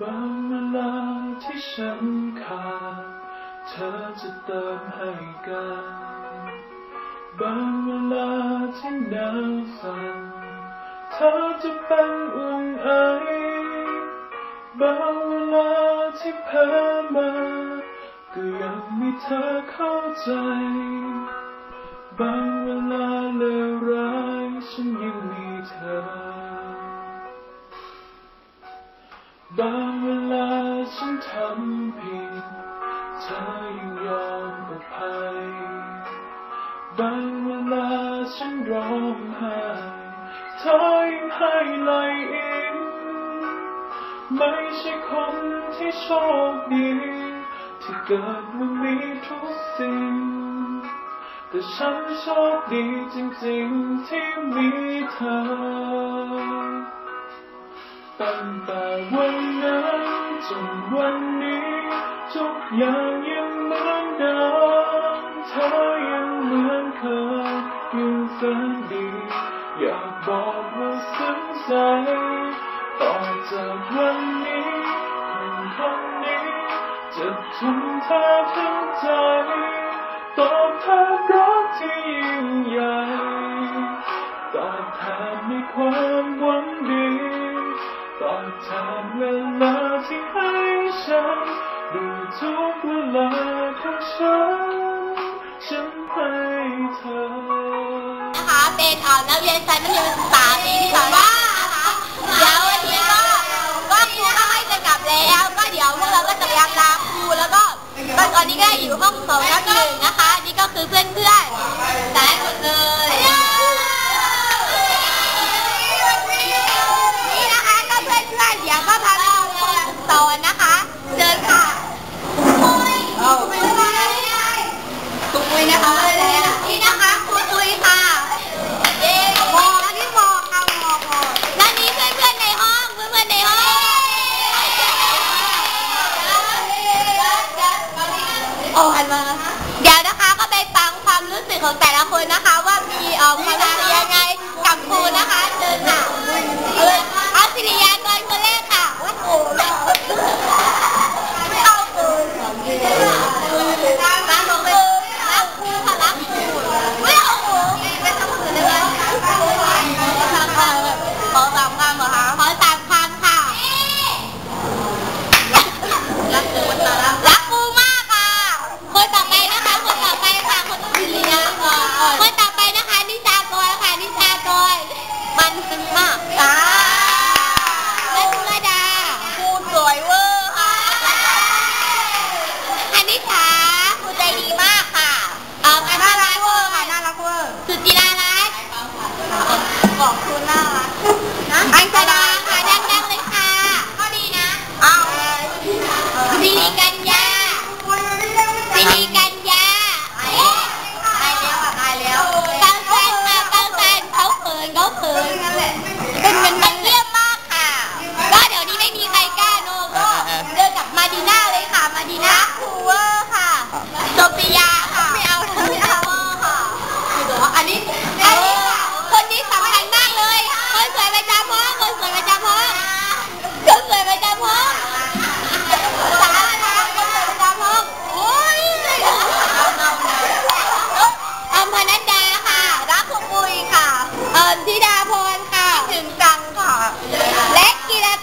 บางเวลาที่ฉันขาดเธอจะเติมให้กัน บางเวลาที่หนาวสั่นเธอจะเป็นอุ่นไอบางเวลาที่เพ้อมาก็ยังมีเธอเข้าใจ บางเวลาเลวร้ายฉันยังมีเธอ บางเวลาฉันทำผิดเธอยังยอมอภัยบางเวลาฉันร้องไห้เธอยังให้ไหลอินไม่ใช่คนที่โชคดีที่เกิดมามีทุกสิ่งแต่ฉันโชคดีจริงๆที่มีเธอ ตั้งแต่วันนั้นจนวันนี้ทุกอย่างยังเหมือนเดิมเธอยังเหมือนเคยยังแสนดีอยากบอกว่าซึ้งใจต่อจากวันนี้คนคนนี้จะทุ่มเททั้งใจตอบแทนรักที่ยิ่งใหญ่ตอบแทนในความ ด้วยทุกเวลาของฉัน ฉันให้เธอ นะคะเป็นเอ่อนักเรียนชั้นมัธยมศึกษาปีที่สองนะคะเดี๋ยววันนี้ก็ก็ครูก็ให้จะกลับแล้ว ก็เดี๋ยวพวกเราก็จะไปอาบน้ำครูแล้วก็ก็ตอนนี้ก็อยู่ห้องสองทับหนึ่งนะคะ นี่ก็คือเพื่อนเพื่อนๆได้หมดเลยนี่นะคะก็เพื่อนเพื่อนๆเดี๋ยวก็พาไปดูคนสอนนะคะเชิญค่ะเอาไปเลยตุ้ยนะคะนี่นะคะครูตุ้ยค่ะ เย้มอแล้วนี่มอค่ะมอมอแล้วนี่เพื่อนเพื่อนๆในห้องเพื่อนเพื่อนๆในห้องโอ้หันมาเดี๋ยวนะคะก็ไปฟังความรู้สึกของแต่ละ คนนะคะว่ามีเออความรู้สึ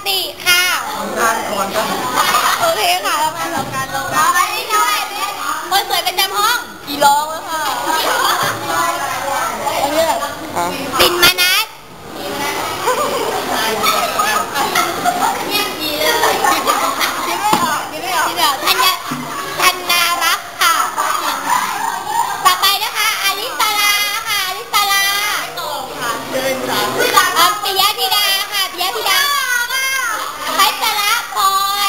กิรติค่ะโอเคค่ะแล้วมาทำการลงนะอันนี้ด้วยคนสวยประจำห้องกี่ร้องแล้วค่ะอันนี้ปินมานัดเงียบดีเลย คิดไม่ออกคิดไม่ออกคิดไม่ออกธัญธันนารักษ์ค่ะ ต่อไปนะคะอลิสลาค่ะอลิสลาค่ะเดินสามปิยธิดาค่ะปิยธิดาพัชรพ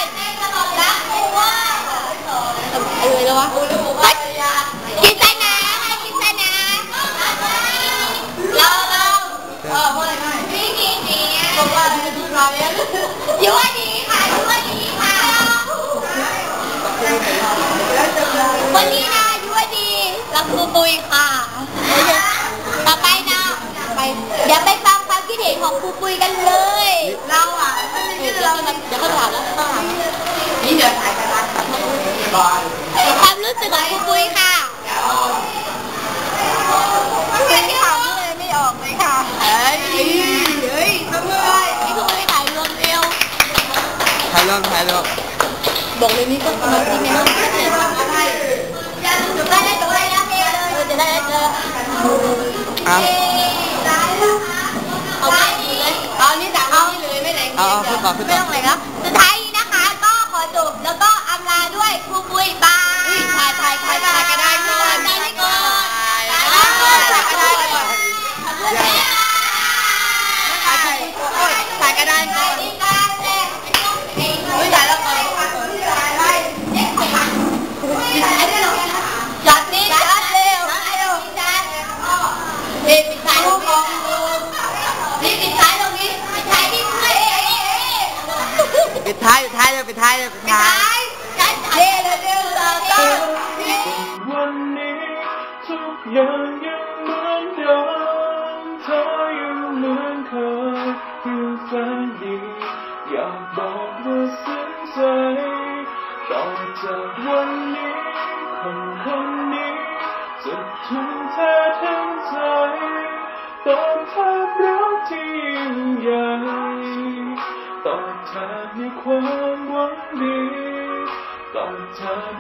รรักบัวเออแล้ววะพัชกิษณาค่ะกิษณาเราเราเออว่าอะไรพี่กี่ปีบอกว่าจะมาเนี้ยยุวดีค่ะยุวดีค่ะ วันนี้นะยุว ดีรักครูปุยค่ะ ต่อไปนะ ไป เดี๋ยวไปฟังความคิดเห็นของครูปุยกันเลย เราอะชื่อเราเดี๋ยวเขาถามแล้วเขาถามนี่เดี๋ยวถ่ายกันนะความรู้สึกของครูปุยค่ะไม่ได้ถามเลยไม่ออกเลยค่ะ เฮ้ย เฮ้ยทำไมนี่คือไม่ถ่ายรวมเอวถ่ายรูปถ่ายรูปบอกเลยนี่ก็สนุกจริงนะไม่ได้ทำอะไรจะได้ได้ตัวได้แล้วเออจะได้ เอาเอาไปเลยเอานี่แต่เอานี่เลยไม่ไหนเอาเอาขึ้นต่อขึ้นไม่ต้องไหนแล้วสุดท้าย ท้ายท้ายเลยไปท้ายเลยไปท้าท้ายยท้ายเร็วเร็วเร็วเร็ววันนี้ทุกอย่างยังเหมือนเดิมเธอยังเหมือนเคยยังแสนดีอยากบอกว่าซึ้งใจต่อจากวันนี้คนคนนี้จะทุ่มเททั้งใจตอบแทนรักที่ยิ่งใหญ่ ตอบแทนในความหวังดีตอบแทน